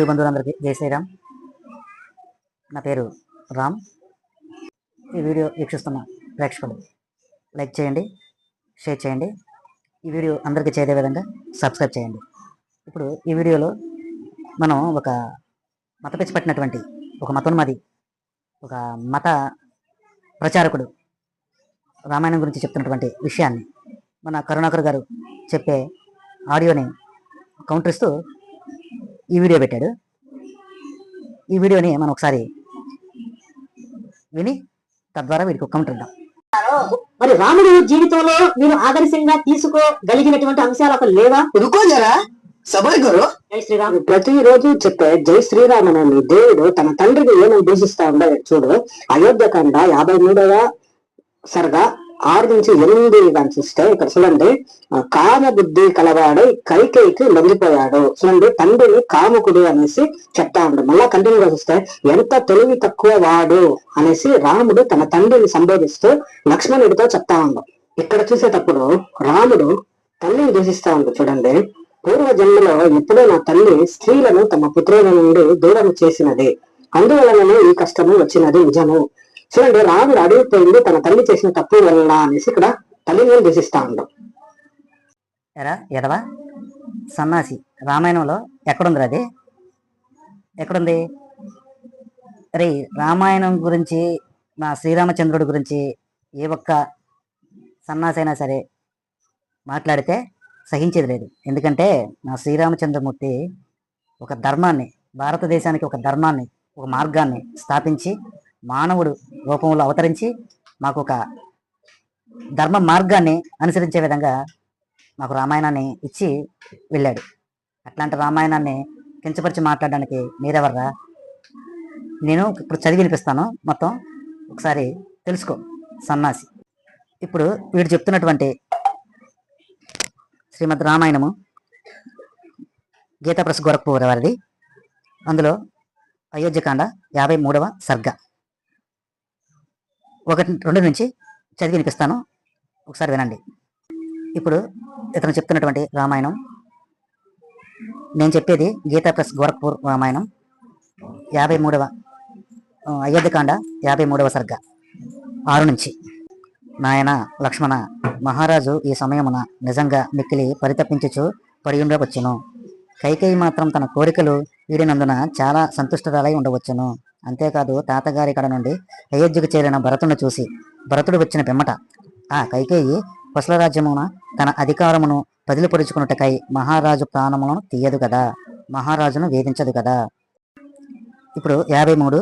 హిందూ బంధువులందరికీ జై శ్రీరామ్. నా పేరు రామ్. ఈ వీడియో వీక్షిస్తున్న ప్రేక్షకులు లైక్ చేయండి షేర్ చేయండి. ఈ వీడియో అందరికీ చేరే విధంగా సబ్స్క్రైబ్ చేయండి. ఇప్పుడు ఈ వీడియోలో మనం ఒక మత పిచ్చి పట్టినటువంటి ఒక మతోన్మాది ఒక మత ప్రచారకుడు రామాయణం గురించి చెప్తున్నటువంటి విషయాన్ని మన కరుణాకర్ గారు చెప్పే ఆడియోని కౌంటర్ ఇస్తూ ఈ వీడియో పెట్టాడు. ఈ వీడియోని మనం ఒకసారి విని తద్వారా వీడికి ఒక కమెంట్ ఇద్దాం. మరి రాముడు జీవితంలో మీరు ఆదర్శంగా తీసుకోగలిగినటువంటి అంశాలు అసలు లేవా? రుకోజరా సబాయ్ గారు. జై శ్రీరామ్. ప్రతిరోజు చెప్పే జై శ్రీరామనని దేవుడు తన తండ్రిని ఏమని దూషిస్తా ఉండే చూడు. అయోధ్యకాండ యాభై మూడవ సరదా ఆరు నుంచి ఎనిమిది దాన్ని చూస్తే ఇక్కడ చూడండి. కామ బుద్ధి కలవాడు కైకేయికి లొంగిపోయాడు. చూడండి తండ్రిని కాముకుడు అనేసి చెప్తా ఉన్నాడు మళ్ళా కంటిన్యూగా చూస్తే ఎంత తెలివి తక్కువ వాడు అనేసి రాముడు తన తండ్రిని సంబోధిస్తూ లక్ష్మణుడితో చెప్తా ఉండు ఇక్కడ చూసేటప్పుడు రాముడు తల్లిని దూషిస్తా ఉండు చూడండి. పూర్వ జన్మలో ఎప్పుడో నా తల్లి స్త్రీలను తమ పుత్రుల నుండి దూరం చేసినది. అందువలననే ఈ కష్టము వచ్చినది నిజము. చూడండి రాముడు అడిగిపోయింది తన తల్లి చేసిన తప్పు వల్ల అనేసి ఇక్కడ తల్లిని దూషిస్తా ఉండవు ఎరా ఎదవా సన్నాసి రామాయణంలో ఎక్కడుంది అది? ఎక్కడుంది? అరే రామాయణం గురించి నా శ్రీరామచంద్రుడి గురించి ఏ ఒక్క సన్నాసి అయినా సరే మాట్లాడితే సహించేది లేదు. ఎందుకంటే నా శ్రీరామచంద్రమూర్తి ఒక ధర్మాన్ని భారతదేశానికి ఒక ధర్మాన్ని ఒక మార్గాన్ని స్థాపించి మానవుడు రూపంలో అవతరించి మాకు ఒక ధర్మ మార్గాన్ని అనుసరించే విధంగా మాకు రామాయణాన్ని ఇచ్చి వెళ్ళాడు. అట్లాంటి రామాయణాన్ని కించపరిచి మాట్లాడడానికి మీరెవర్రా? నేను ఇప్పుడు చదివి వినిపిస్తాను. మొత్తం ఒకసారి తెలుసుకో సన్నాసి. ఇప్పుడు వీడు చెప్తున్నటువంటి శ్రీమద్ రామాయణము గీతా ప్రెస్ గోరఖ్పూర్ వారిది. అందులో అయోధ్యకాండ యాభై మూడవ సర్గ. ఒకటి రెండు నుంచి చదివి వినిపిస్తాను. ఒకసారి వినండి. ఇప్పుడు ఇతను చెప్తున్నటువంటి రామాయణం. నేను చెప్పేది గీతా ప్లస్ గోరఖ్పూర్ రామాయణం. యాభై మూడవ అయోధ్యకాండ యాభై మూడవ సర్గ. ఆరు నుంచి. నాయన లక్ష్మణ మహారాజు ఈ సమయమున నిజంగా మిక్కిలి పరితపించుచు పడియుండవచ్చును కైకేయి మాత్రం తన కోరికలు వీడినందున చాలా సంతుష్టరాలై ఉండవచ్చును. అంతేకాదు తాతగారి కడ నుండి అయోధ్యకు చేరిన భరతుని చూసి భరతుడు వచ్చిన పిమ్మట ఆ కైకేయి కుశలరాజ్యమున తన అధికారమును బదిలిపరుచుకున్నట్టుకై మహారాజు ప్రాణములను తీయదు కదా మహారాజును వేధించదు కదా. ఇప్పుడు యాభై మూడు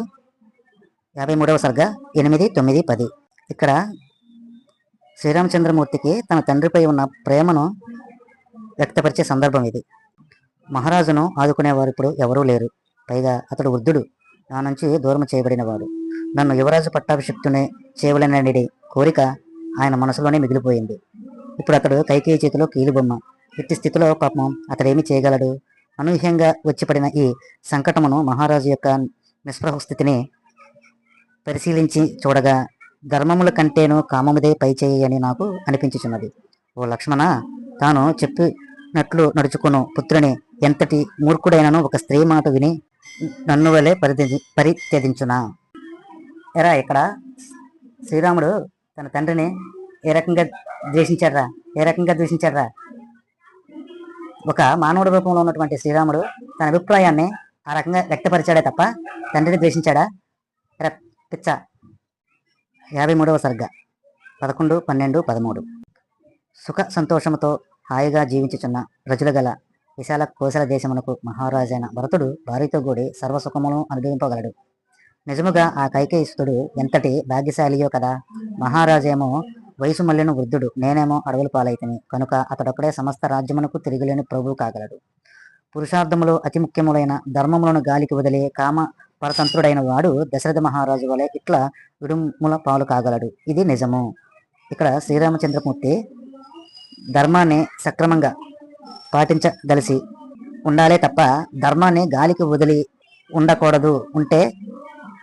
యాభై మూడవ సర్గ ఎనిమిది తొమ్మిది పది. ఇక్కడ శ్రీరామచంద్రమూర్తికి తన తండ్రిపై ఉన్న ప్రేమను వ్యక్తపరిచే సందర్భం ఇది. మహారాజును ఆదుకునేవారు ఇప్పుడు ఎవరూ లేరు. పైగా అతడు వృద్ధుడు. నా నుంచి దూరం చేయబడినవాడు. నన్ను యువరాజు పట్టాభిషిక్తునే చేయవలనడి కోరిక ఆయన మనసులోనే మిగిలిపోయింది. ఇప్పుడు అతడు కైకేయి చేతిలో కీలుబొమ్మ. ఇట్టి స్థితిలో పాపం అతడేమి చేయగలడు? అనూహ్యంగా వచ్చిపడిన ఈ సంకటమును మహారాజు యొక్క నిస్పృహ స్థితిని పరిశీలించి చూడగా ధర్మముల కంటేను కామముదే పై చేయని నాకు అనిపించుచున్నది. ఓ లక్ష్మణ తాను చెప్పినట్లు నడుచుకును. పుత్రుని ఎంతటి మూర్ఖుడైనను ఒక స్త్రీ మాట విని నన్ను వలె పరిత్యజి పరిత్యజించునా? ఎరా ఇక్కడ శ్రీరాముడు తన తండ్రిని ఏ రకంగా ద్వేషించారా ఏ రకంగా ద్వేషించారా ఒక మానవుడి రూపంలో ఉన్నటువంటి శ్రీరాముడు తన అభిప్రాయాన్ని ఆ రకంగా వ్యక్తపరిచాడే తప్ప తండ్రిని ద్వేషించాడా? ఎరా పిచ్చ. యాభై మూడవ సర్గ పదకొండు పన్నెండు పదమూడు. సుఖ సంతోషముతో హాయిగా జీవించుచున్న ప్రజలు గల విశాల కోశల దేశమునకు మహారాజైన భరతుడు భార్యతో కూడి సర్వసుఖములను అనుభవింపగలడు. నిజముగా ఆ కైకేయిస్తుడు ఎంతటి భాగ్యశాలియో కదా. మహారాజేమో వయసు మళ్ళిన వృద్ధుడు నేనేమో అడవుల పాలైతని. కనుక అతడొక్కడే సమస్త రాజ్యమునకు తిరిగిలేని ప్రభువు కాగలడు. పురుషార్థములో అతి ముఖ్యములైన ధర్మములను గాలికి వదిలే కామ పరతంత్రుడైన వాడు దశరథ మహారాజు వలె ఇట్లా విడుముల పాలు కాగలడు. ఇది నిజము. ఇక్కడ శ్రీరామచంద్రమూర్తి ధర్మాన్ని సక్రమంగా పాటించదలిసి ఉండాలే తప్ప ధర్మాన్ని గాలికి వదిలి ఉండకూడదు. ఉంటే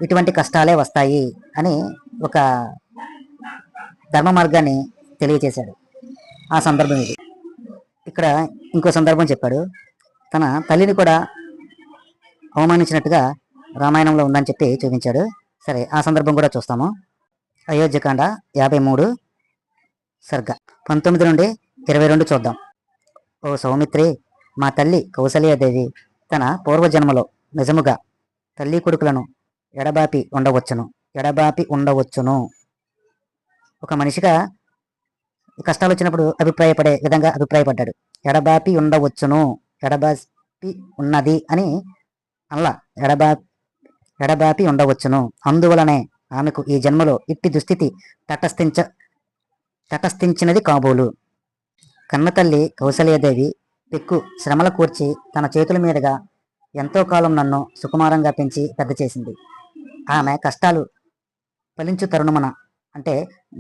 ఇటువంటి కష్టాలే వస్తాయి అని ఒక ధర్మ మార్గాన్ని తెలియజేశాడు ఆ సందర్భం ఇది. ఇక్కడ ఇంకో సందర్భం చెప్పాడు. తన తల్లిని కూడా అవమానించినట్టుగా రామాయణంలో ఉందని చెప్పి చూపించాడు. సరే ఆ సందర్భం కూడా చూస్తాము. అయోధ్యకాండ యాభై మూడు సర్గ. పంతొమ్మిది నుండి ఇరవై రెండు చూద్దాం. ఓ సౌమిత్రి మా తల్లి కౌసల్యాదేవి తన పూర్వజన్మలో నిజముగా తల్లి కొడుకులను ఎడబాపి ఉండవచ్చును ఎడబాపి ఉండవచ్చును. ఒక మనిషిగా కష్టాలు వచ్చినప్పుడు అభిప్రాయపడే విధంగా అభిప్రాయపడ్డాడు. ఎడబాపి ఉండవచ్చును ఎడబాపి ఉన్నది అని అల్లా ఎడబా ఎడబాపి ఉండవచ్చును. అందువలనే ఆమెకు ఈ జన్మలో ఇట్టి దుస్థితి తటస్థించ తటస్థించినది కాబోలు. కన్నతల్లి కౌసల్యదేవి పెక్కు శ్రమల కూర్చి తన చేతుల మీదుగా ఎంతో కాలం నన్ను సుకుమారంగా పెంచి పెద్ద చేసింది. ఆమె కష్టాలు ఫలించు తరుణమున అంటే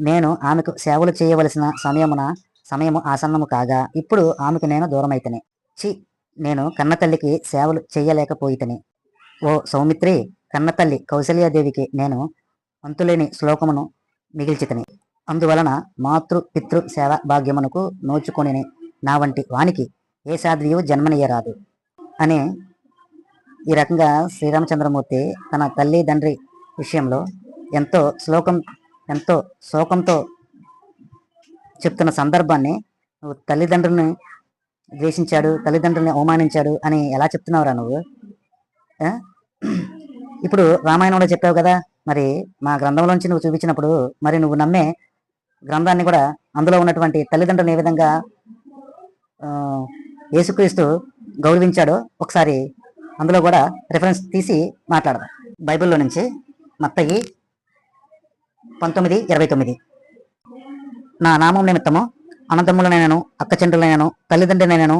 నేను ఆమెకు సేవలు చేయవలసిన సమయమున సమయము ఆసన్నము కాగా ఇప్పుడు ఆమెకు నేను దూరమైతనే. చి నేను కన్నతల్లికి సేవలు చేయలేకపోయితని. ఓ సౌమిత్రి కన్నతల్లి కౌసల్యాదేవికి నేను అంతులేని శ్లోకమును మిగిల్చితని. అందువలన మాతృ పితృ సేవ భాగ్యమునకు నోచుకొని నా వంటి వానికి ఏ సాధ్వియు జన్మనియరాదు అని ఈ రకంగా శ్రీరామచంద్రమూర్తి తన తల్లి తండ్రి విషయంలో ఎంతో శ్లోకం ఎంతో శోకంతో చెప్తున్న సందర్భాన్ని నువ్వు తల్లిదండ్రుల్ని ద్వేషించాడు తల్లిదండ్రుల్ని అవమానించాడు అని ఎలా చెప్తున్నావురా నువ్వు? ఇప్పుడు రామాయణంలో చెప్పావు కదా మరి మా గ్రంథంలోంచి నువ్వు చూపించినప్పుడు మరి నువ్వు నమ్మే గ్రంథాన్ని కూడా అందులో ఉన్నటువంటి తల్లిదండ్రులను ఏ విధంగా యేసుక్రీస్తు గౌరవించాడో ఒకసారి అందులో కూడా రిఫరెన్స్ తీసి మాట్లాడదాం. బైబిల్లో నుంచి మత్తయి పంతొమ్మిది ఇరవై తొమ్మిది. నా నామం నిమిత్తము అన్నదమ్ములనైనను అక్కచెండ్రులైనను తల్లిదండ్రులైనను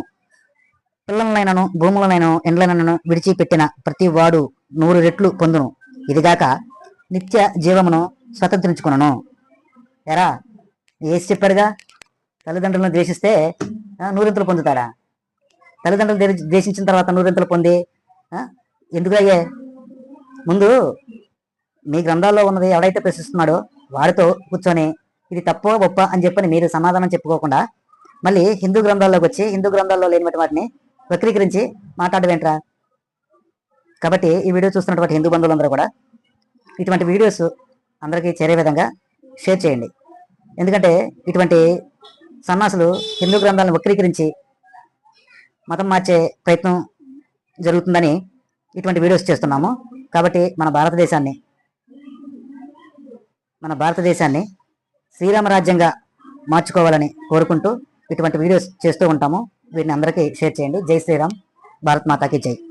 పిల్లలనైనను భూములనైనను ఎండ్లనైనను విడిచిపెట్టిన ప్రతి వాడు నూరు రెట్లు పొందును. ఇదిగాక నిత్య జీవమును స్వతంత్రించుకును ఎరా ఏసి చెప్పాడుగా? తల్లిదండ్రులను ద్వేషిస్తే ఆ, నూరింతలు పొందుతాడా? తల్లిదండ్రులు ద్వేషించిన తర్వాత నూరింతలు పొంది ఎందుకు అయ్యే? ముందు మీ గ్రంథాల్లో ఉన్నది ఎవడైతే ప్రశ్నిస్తున్నాడో వాడితో కూర్చొని ఇది తప్పో గొప్ప అని చెప్పని మీరు సమాధానం చెప్పుకోకుండా మళ్ళీ హిందూ గ్రంథాల్లోకి వచ్చి హిందూ గ్రంథాల్లో లేనివంటి వాటిని వక్రీకరించి మాట్లాడవేంట్రా? కాబట్టి ఈ వీడియో చూస్తున్నటువంటి హిందూ బంధువులందరూ కూడా ఇటువంటి వీడియోస్ అందరికీ చేరే విధంగా షేర్ చేయండి. ఎందుకంటే ఇటువంటి సన్నాసులు హిందూ గ్రంథాలను వక్రీకరించి మతం మార్చే ప్రయత్నం జరుగుతుందని ఇటువంటి వీడియోస్ చేస్తున్నాము. కాబట్టి మన భారతదేశాన్ని మన భారతదేశాన్ని శ్రీరామరాజ్యంగా మార్చుకోవాలని కోరుకుంటూ ఇటువంటి వీడియోస్ చేస్తూ ఉంటాము. వీటిని అందరికీ షేర్ చేయండి. జై శ్రీరామ్. భారత్ మాతాకి జై.